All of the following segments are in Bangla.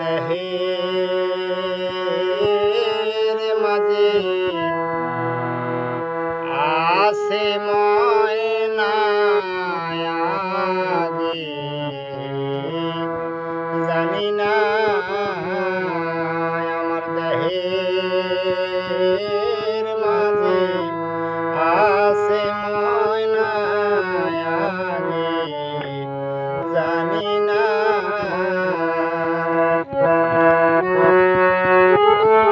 দেহের মাঝে আসে ময়নায়াগে। জানি না আমার দেহের মাঝে আসে ময়নায়াগে। জানি না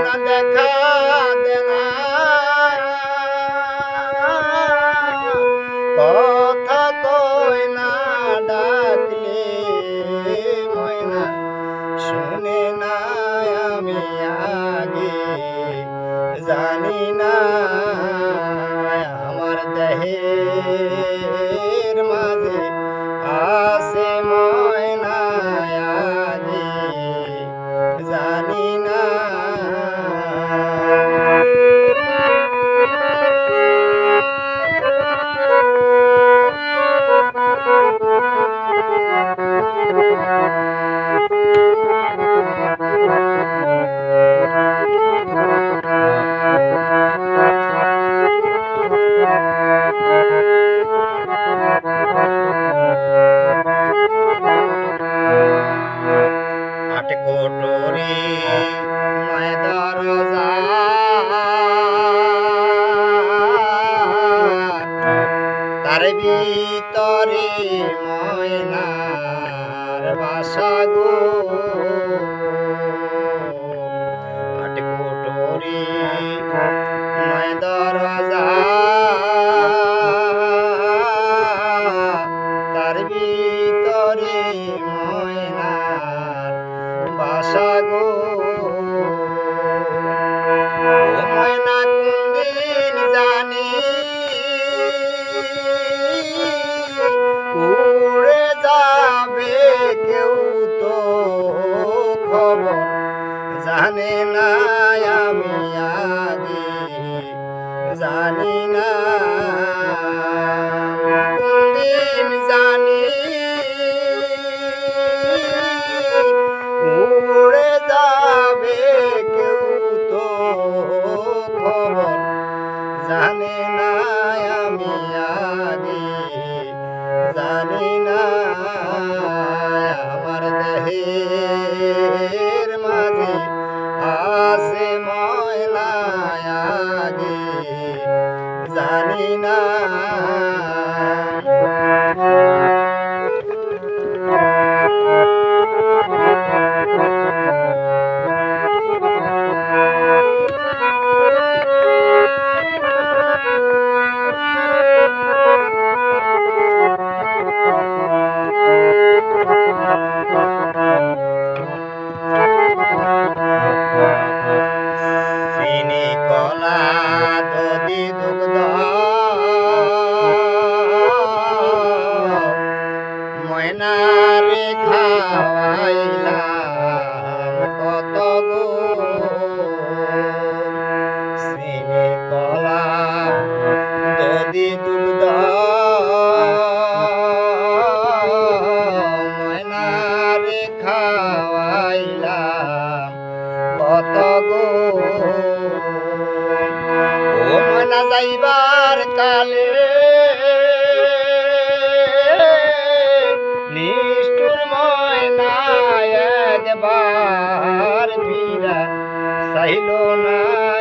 on that deck. তরে ময়নার বাসাগো জানি না আমি আগে জানি কালে। নিষ্ঠুর ময়নায় বার বীরা সাইল না।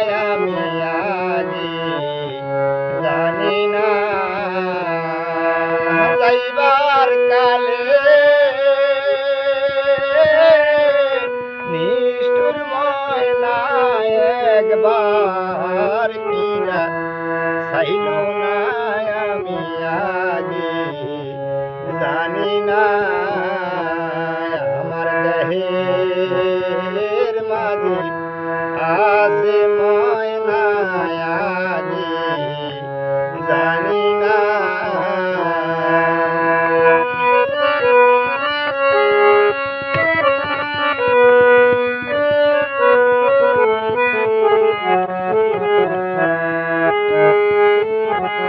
চাইল না আমি আগে জানি না আমার দেহে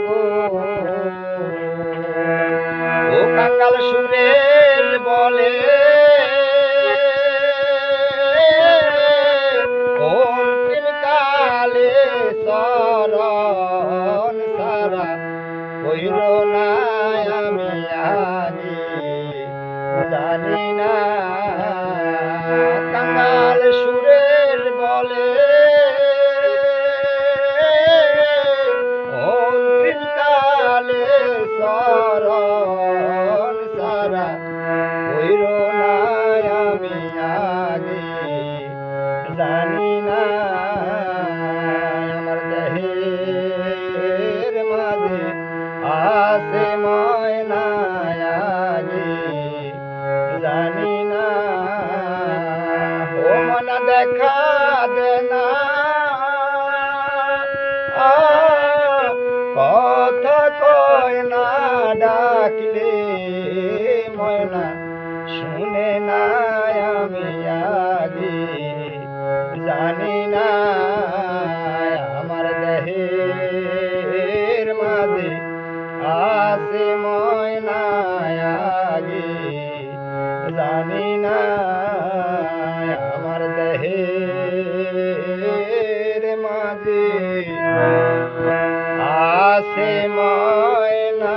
গো কাঙ্গাল সুরের বলে সারা না আমি জানি না ময়নায়াগে জানি না। মনা দেখা কয় না শুনে না। আসে ময়না